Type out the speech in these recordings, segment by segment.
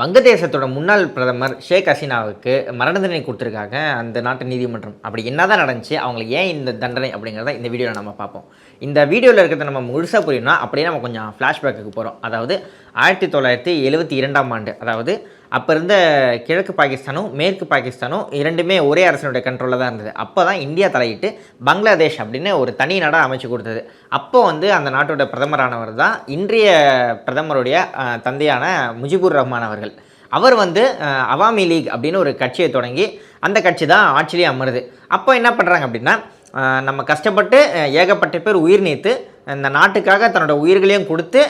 வங்கதேசத்தோட முன்னாள் பிரதமர் ஷேக் ஹசீனாவுக்கு மரண தண்டனை கொடுத்துருக்காங்க அந்த நாட்டு நீதிமன்றம். அப்படி என்னதான் நடந்துச்சு அவங்களுக்கு ஏன் இந்த தண்டனை அப்படிங்கிறத இந்த வீடியோவில் நம்ம பார்ப்போம். இந்த வீடியோவில் இருக்கிறத நம்ம முழுசாக புரியணும்னா அப்படியே நம்ம கொஞ்சம் ஃப்ளாஷ்பேக்கு போகிறோம் அதாவது ஆயிரத்தி தொள்ளாயிரத்தி எழுபத்தி இரண்டாம் ஆண்டு அதாவது அப்போ இருந்த கிழக்கு பாகிஸ்தானும் மேற்கு பாகிஸ்தானும் இரண்டுமே ஒரே அரசனுடைய கண்ட்ரோலில் தான் இருந்தது. அப்போ தான் இந்தியா தலையிட்டு பங்களாதேஷ் அப்படின்னு ஒரு தனி நாடாக அமைச்சு கொடுத்தது. அப்போ வந்து அந்த நாட்டோட பிரதமரானவர் தான் இன்றைய பிரதமருடைய தந்தையான முஜிபுர் ரஹ்மான் அவர்கள். அவர் வந்து அவாமி லீக் அப்படின்னு ஒரு கட்சியை தொடங்கி அந்த கட்சி தான் ஆட்சியிலே அமருது. அப்போ என்ன பண்ணுறாங்க அப்படின்னா நம்ம கஷ்டப்பட்டு ஏகப்பட்ட பேர் உயிர் நீத்து இந்த நாட்டுக்காக தன்னோட உயிர்களையும் கொடுத்து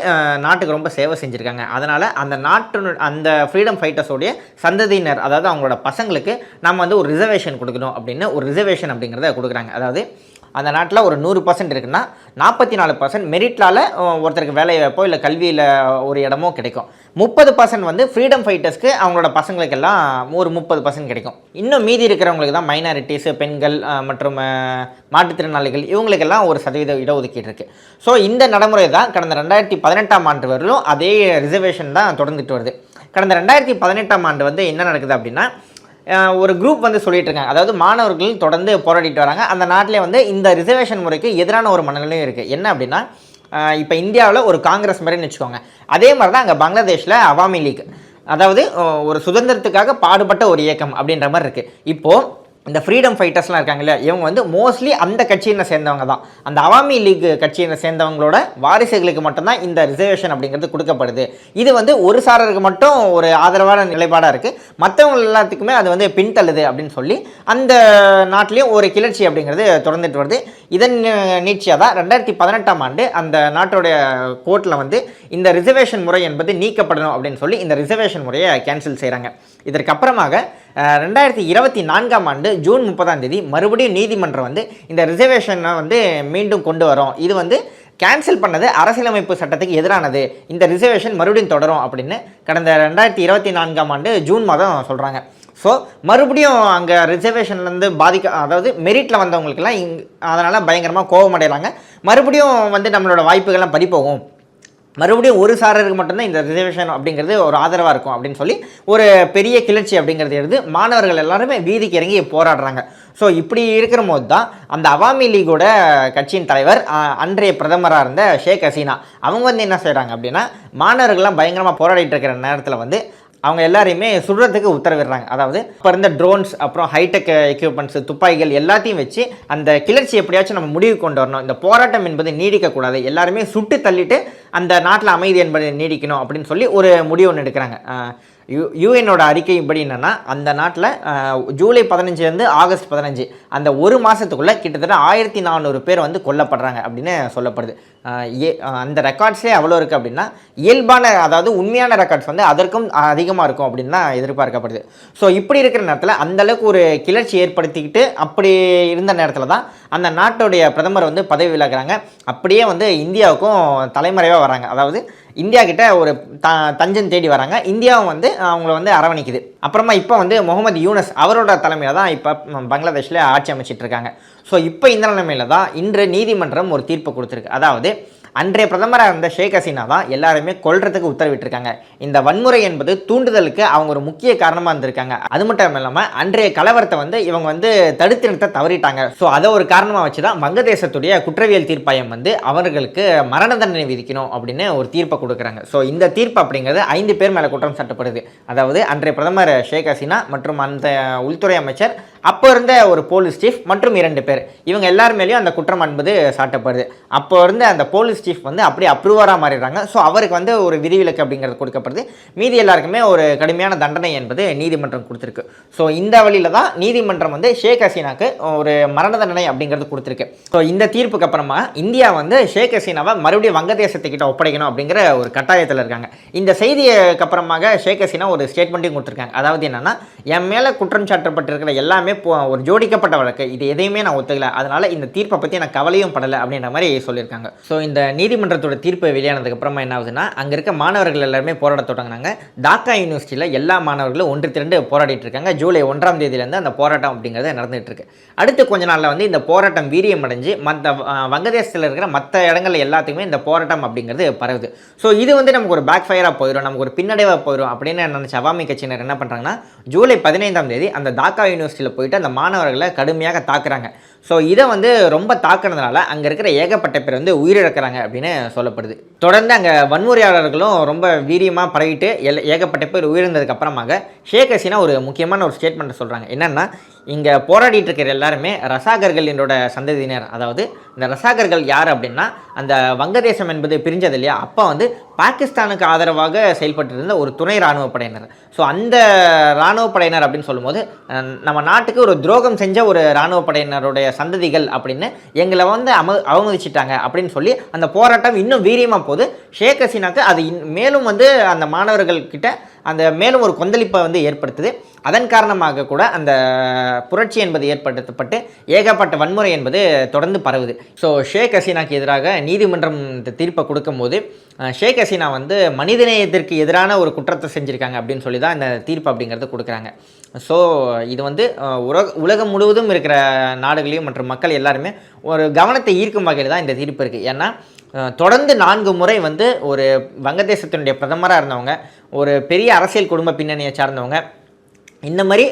நாட்டுக்கு ரொம்ப சேவை செஞ்சுருக்காங்க. அதனால் அந்த நாட்டு அந்த ஃப்ரீடம் ஃபைட்டர்ஸோடைய சந்ததியினர் அதாவது அவங்களோட பசங்களுக்கு நம்ம வந்து ஒரு ரிசர்வேஷன் கொடுக்கணும் அப்படின்னு ஒரு ரிசர்வேஷன் அப்படிங்கிறத கொடுக்குறாங்க. அதாவது அந்த நாட்டில் ஒரு நூறு பர்சன்ட் இருக்குன்னா நாற்பத்தி நாலு பர்சன்ட் மெரிட்லால் ஒருத்தருக்கு வேலை வாய்ப்போ இல்லை கல்வியில் ஒரு இடமோ கிடைக்கும். முப்பது பர்சன்ட் வந்து ஃப்ரீடம் ஃபைட்டர்ஸ்க்கு அவங்களோட பசங்களுக்கெல்லாம் ஒரு முப்பது பர்சன்ட் கிடைக்கும். இன்னும் மீதி இருக்கிறவங்களுக்கு தான் மைனாரிட்டிஸ் பெண்கள் மற்றும் மாற்றுத்திறனாளிகள் இவங்களுக்கெல்லாம் ஒரு சதவீத இடஒதுக்கீடு இருக்குது ஸோ இந்த நடைமுறை தான் கடந்த ரெண்டாயிரத்தி பதினெட்டாம் ஆண்டு வரலும் அதே ரிசர்வேஷன் தான் தொடர்ந்துட்டு வருது. கடந்த ரெண்டாயிரத்தி பதினெட்டாம் ஆண்டு வந்து என்ன நடக்குது அப்படின்னா ஒரு குரூப் வந்து சொல்லிட்டு இருக்காங்க அதாவது மாணவர்கள் தொடர்ந்து போராடிட்டு வராங்க. அந்த நாட்டிலே வந்து இந்த ரிசர்வேஷன் முறைக்கு எதிரான ஒரு மனநிலையும் இருக்குது என்ன அப்படின்னா இப்போ இந்தியாவில் ஒரு காங்கிரஸ் மாதிரின்னு வச்சுக்கோங்க. அதே மாதிரி தான் அங்கே பங்களாதேஷில் அவாமி லீக். அதாவது ஒரு சுதந்திரத்துக்காக பாடுபட்ட ஒரு இயக்கம் அப்படின்ற மாதிரி இருக்குது இப்போது இந்த ஃப்ரீடம் ஃபைட்டர்ஸ்லாம் இருக்காங்கல்ல இவங்க வந்து மோஸ்ட்லி அந்த கட்சியினை சேர்ந்தவங்க தான். அந்த அவாமி லீக் கட்சியினை சேர்ந்தவங்களோட வாரிசுகளுக்கு மட்டும்தான் இந்த ரிசர்வேஷன் அப்படிங்கிறது கொடுக்கப்படுது. இது வந்து ஒரு சாரருக்கு மட்டும் ஒரு ஆதரவான நிலைப்பாடாக இருக்குது மற்றவங்க எல்லாத்துக்குமே அது வந்து பின்தள்ளுது அப்படின்னு சொல்லி அந்த நாட்டிலையும் ஒரு கிளர்ச்சி அப்படிங்கிறது தொடர்ந்துட்டு வருது. இதன் நீட்சியாக தான் ரெண்டாயிரத்தி பதினெட்டாம் ஆண்டு அந்த நாட்டோடைய கோர்ட்டில் வந்து இந்த ரிசர்வேஷன் முறை என்பது நீக்கப்படணும் அப்படின்னு சொல்லி இந்த ரிசர்வேஷன் முறையை கேன்சல் செய்கிறாங்க இதற்கப்புறமாக ரெண்டாயிரத்தி இருபத்தி நான்காம் ஆண்டு ஜூன் முப்பதாம் தேதி மறுபடியும் நீதிமன்றம் வந்து இந்த ரிசர்வேஷனை வந்து மீண்டும் கொண்டு வரோம். இது வந்து கேன்சல் பண்ணது அரசியலமைப்பு சட்டத்துக்கு எதிரானது. இந்த ரிசர்வேஷன் மறுபடியும் தொடரும் அப்படின்னு கடந்த ரெண்டாயிரத்தி இருபத்தி நான்காம் ஆண்டு ஜூன் மாதம் சொல்கிறாங்க ஸோ மறுபடியும் அங்கே ரிசர்வேஷன்லேருந்து பாதிக்க அதாவது மெரிட்டில் வந்தவங்களுக்கெல்லாம் இங் அதனால் பயங்கரமாக கோபம் அடைகிறாங்க மறுபடியும் வந்து நம்மளோட வாய்ப்புகள்லாம் பறிப்போகும் மறுபடியும் ஒரு சாரருக்கு மட்டும்தான் இந்த ரிசர்வேஷன் அப்படிங்கிறது ஒரு ஆதரவாக இருக்கும் அப்படின்னு சொல்லி ஒரு பெரிய கிளர்ச்சி அப்படிங்கிறது எடுத்து மாணவர்கள் எல்லாருமே வீதிக்கு இறங்கி போராடுறாங்க. ஸோ இப்படி இருக்கிற போது தான் அந்த அவாமி லீகோட கட்சியின் தலைவர் அன்றைய பிரதமராக இருந்த ஷேக் ஹசீனா அவங்க வந்து என்ன செய்கிறாங்க அப்படின்னா மாணவர்கள்லாம் பயங்கரமாக போராடிட்டு இருக்கிற நேரத்தில் வந்து அவங்க எல்லாரையுமே சுடுறதுக்கு உத்தரவிடுறாங்க. அதாவது இப்போ இருந்த ட்ரோன்ஸ் அப்புறம் ஹைடெக் எக்யூப்மெண்ட்ஸ் துப்பாக்கிகள் எல்லாத்தையும் வச்சு அந்த கிளர்ச்சி எப்படியாச்சும் நம்ம முடிவு கொண்டு வரணும். இந்த போராட்டம் என்பது நீடிக்கக்கூடாது. எல்லாருமே சுட்டு தள்ளிட்டு அந்த நாட்டில் அமைதி என்பதை நீடிக்கணும் அப்படின்னு சொல்லி ஒரு முடிவு ஒன்று எடுக்கிறாங்க. யு யு யூஎனோட அறிக்கைப்படி என்னென்னா அந்த நாட்டில் ஜூலை பதினஞ்சுலேருந்து ஆகஸ்ட் பதினஞ்சு அந்த ஒரு மாதத்துக்குள்ளே கிட்டத்தட்ட ஆயிரத்தி நானூறு பேர் வந்து கொல்லப்படுறாங்க அப்படின்னு சொல்லப்படுது. ஏ அந்த ரெக்கார்ட்ஸே அவ்வளோ இருக்குது அப்படின்னா இயல்பான அதாவது உண்மையான ரெக்கார்ட்ஸ் வந்து அதற்கும் அதிகமாக இருக்கும் அப்படின்னு தான் எதிர்பார்க்கப்படுது. ஸோ இப்படி இருக்கிற நேரத்தில் அந்தளவுக்கு ஒரு கிளர்ச்சி ஏற்படுத்திக்கிட்டு அப்படி இருந்த நேரத்தில் தான் அந்த நாட்டுடைய பிரதமர் வந்து பதவி விலகிறாங்க. அப்படியே வந்து இந்தியாவுக்கும் தலைமறைவாக வராங்க. அதாவது இந்தியா கிட்ட ஒரு த தஞ்சம் தேடி வராங்க. இந்தியாவும் வந்து அவங்கள வந்து அரவணைக்குது. அப்புறமா இப்போ வந்து முகமது யூனஸ் அவரோட தலைமையில் தான் இப்போ பங்களாதேஷில் ஆட்சி அமைச்சிட்டு இருக்காங்க. ஸோ இப்போ இந்த நிலைமையில் தான் இன்று நீதிமன்றம் ஒரு தீர்ப்பு கொடுத்துருக்கு. அதாவது அன்றைய பிரதமராக இருந்த ஷேக் ஹசீனா தான் எல்லாருமே கொல்றதுக்கு உத்தரவிட்டிருக்காங்க. இந்த வன்முறை என்பது தூண்டுதலுக்கு அவங்க ஒரு முக்கிய காரணமாக இருந்திருக்காங்க. அது மட்டும் இல்லாமல் அன்றைய கலவரத்தை வந்து இவங்க வந்து தடுத்து நிறுத்த தவறிட்டாங்க. ஸோ அதை ஒரு காரணமாக வச்சு தான் வங்கதேசத்துடைய குற்றவியல் தீர்ப்பாயம் வந்து அவர்களுக்கு மரண தண்டனை விதிக்கணும் அப்படின்னு ஒரு தீர்ப்பை கொடுக்குறாங்க. ஸோ இந்த தீர்ப்பு அப்படிங்கிறது ஐந்து பேர் மேலே குற்றம் சாட்டப்படுது. அதாவது அன்றைய பிரதமர் ஷேக் ஹசீனா மற்றும் அந்த உள்துறை அமைச்சர் அப்போ இருந்த ஒரு போலீஸ் சீஃப் மற்றும் இரண்டு பேர். இவங்க எல்லார் மேலேயும் அந்த குற்றம் என்பது சாட்டப்படுது. அப்போ இருந்த அந்த போலீஸ் சீஃப் வந்து அப்படியே அப்ரூவராக மாறிடுறாங்க. ஸோ அவருக்கு வந்து ஒரு விதிவிலக்கு அப்படிங்கிறது கொடுக்கப்படுது. மீதி எல்லாருக்குமே ஒரு கடுமையான தண்டனை என்பது நீதிமன்றம் கொடுத்துருக்கு. ஸோ இந்த வழியில தான் நீதிமன்றம் வந்து ஷேக் ஹசீனாக்கு ஒரு மரண தண்டனை அப்படிங்கிறது கொடுத்துருக்கு. ஸோ இந்த தீர்ப்புக்கு அப்புறமா இந்தியா வந்து ஷேக் ஹசீனாவை மறுபடியும் வங்கதேசத்துக்கிட்ட ஒப்படைக்கணும் அப்படிங்கிற ஒரு கட்டாயத்தில் இருக்காங்க. இந்த செய்திக்கு அப்புறமாக ஷேக் ஹசீனா ஒரு ஸ்டேட்மெண்ட்டையும் கொடுத்துருக்காங்க. அதாவது என்னென்னா என் மேலே குற்றம் சாட்டப்பட்டிருக்கிற எல்லாமே ஒரு ஜோடிக்கப்பட்ட வழக்கு. இது எதையுமே நான் ஒத்துக்கல. அதனால இந்த தீர்ப்பை பற்றி நான் கவலையும் படலை அப்படின்ற மாதிரி சொல்லியிருக்காங்க. ஸோ இந்த நீதிமன்றத்தோட தீர்ப்பு வெளியானதுக்கு அப்புறமா என்ன ஆகுதுன்னா அங்கே இருக்க மாணவர்கள் எல்லாருமே போராட தொடங்கினாங்க. டாக்கா யூனிவர்சிட்டியில் எல்லா மாணவர்களும் ஒன்று திரண்டு போராடிட்டு இருக்காங்க ஜூலை ஒன்றாம் தேதியிலேருந்து அந்த போராட்டம் அப்படிங்கிறது நடந்துட்டு இருக்கு அடுத்து கொஞ்ச நாளில் வந்து இந்த போராட்டம் வீரியம் அடைஞ்சு மற்ற வங்கதேசத்தில் இருக்கிற மற்ற இடங்கள் எல்லாத்துக்குமே இந்த போராட்டம் அப்படிங்கிறது பரவுது. ஸோ இது வந்து நமக்கு ஒரு பேக் ஃபயராக போயிடும் நமக்கு ஒரு பின்னடைவாக போயிடும் அப்படின்னு நினச்ச அவாமி கட்சியினர் என்ன பண்ணுறாங்கன்னா ஜூலை பதினைந்தாம் தேதி அந்த டாக்கா யூனிவர்சிட்டியில் போய் போயிட்டு அந்த மாணவர்களை கடுமையாக தாக்குறாங்க. ஸோ இதை வந்து ரொம்ப தாக்குனதுனால அங்கே இருக்கிற ஏகப்பட்ட பேர் வந்து உயிரிழக்கிறாங்க அப்படின்னு சொல்லப்படுது. தொடர்ந்து அங்கே வன்முறையாளர்களும் ரொம்ப வீரியமாக பழகிட்டு எல் ஏகப்பட்ட பேர் உயிரிழந்ததுக்கு அப்புறமாக ஷேக் ஹசீனா ஒரு முக்கியமான ஒரு ஸ்டேட்மெண்ட்டை சொல்கிறாங்க என்னென்னா இங்கே போராடிட்டு இருக்கிற எல்லாருமே ரசாகர்கள் என்னோட சந்ததியினர். அதாவது இந்த ரசாகர்கள் யார் அப்படின்னா அந்த வங்கதேசம் என்பது பிரிஞ்சது இல்லையா? அப்போ வந்து பாகிஸ்தானுக்கு ஆதரவாக செயல்பட்டு இருந்த ஒரு துணை இராணுவ படையினர். ஸோ அந்த இராணுவ படையினர் அப்படின்னு சொல்லும்போது நம்ம நாட்டுக்கு ஒரு துரோகம் செஞ்ச ஒரு இராணுவ படையினருடைய சந்ததிகள் அப்படின்னு எங்களை வந்து அம அவமதிச்சிட்டாங்க அப்படின்னு சொல்லி அந்த போராட்டம் இன்னும் வீரியமாக போகுது. ஷேக் ஹசீனாக்கு அது இன் மேலும் வந்து அந்த மாணவர்கள் கிட்ட அந்த மேலும் ஒரு கொந்தளிப்பை வந்து ஏற்படுத்துது. அதன் காரணமாக கூட அந்த புரட்சி என்பது ஏற்படுத்தப்பட்டு ஏகப்பட்ட வன்முறை என்பது தொடர்ந்து பரவுது. ஸோ ஷேக் ஹசீனாக்கு எதிராக நீதிமன்றம் இந்த தீர்ப்பை கொடுக்கும்போது ஷேக் ஹசீனா வந்து மனிதநேயத்திற்கு எதிரான ஒரு குற்றத்தை செஞ்சுருக்காங்க அப்படின்னு சொல்லி தான் இந்த தீர்ப்பு அப்படிங்கிறது கொடுக்குறாங்க. ஸோ இது வந்து உலக உலகம் முழுவதும் இருக்கிற நாடுகளையும் மற்றும் மக்கள் எல்லாருமே ஒரு கவனத்தை ஈர்க்கும் வகையில் தான் இந்த தீர்ப்பு இருக்குது ஏன்னா தொடர்ந்து நான்கு முறை வந்து ஒரு வங்கதேசத்தினுடைய பிரதமராக இருந்தவங்க ஒரு பெரிய அரசியல் குடும்ப பின்னணியை சார்ந்தவங்க. இந்த மாதிரி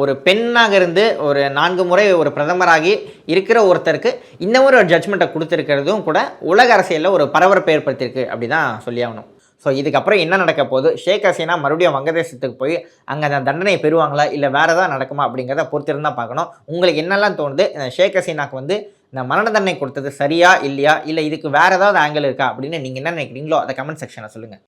ஒரு பெண்ணாக இருந்து ஒரு நான்கு முறை ஒரு பிரதமராகி இருக்கிற ஒருத்தருக்கு இந்த மாதிரி ஒரு ஜட்ஜ்மெண்ட்டை கொடுத்துருக்கிறதும் கூட உலக அரசியலில் ஒரு பரபரப்பை ஏற்படுத்தியிருக்கு அப்படி தான் சொல்லி ஆகணும். ஸோ இதுக்கப்புறம் என்ன நடக்க போகுது? ஷேக் ஹசீனா மறுபடியும் வங்கதேசத்துக்கு போய் அங்கே அந்த தண்டனையை பெறுவாங்களா? இல்லை வேறு ஏதாவது நடக்குமா அப்படிங்கிறத பொறுத்திருந்தால் பார்க்கணும். உங்களுக்கு என்னெல்லாம் தோணுது? ஷேக் ஹசீனாக்கு வந்து இந்த மரண தண்டனை கொடுத்தது சரியா இல்லையா? இல்லை இதுக்கு வேறு ஏதாவது ஆங்கிள் இருக்கா? அப்படின்னு நீங்கள் என்ன நினைக்கிறீங்களோ அதை கமெண்ட் செக்ஷனில் சொல்லுங்கள்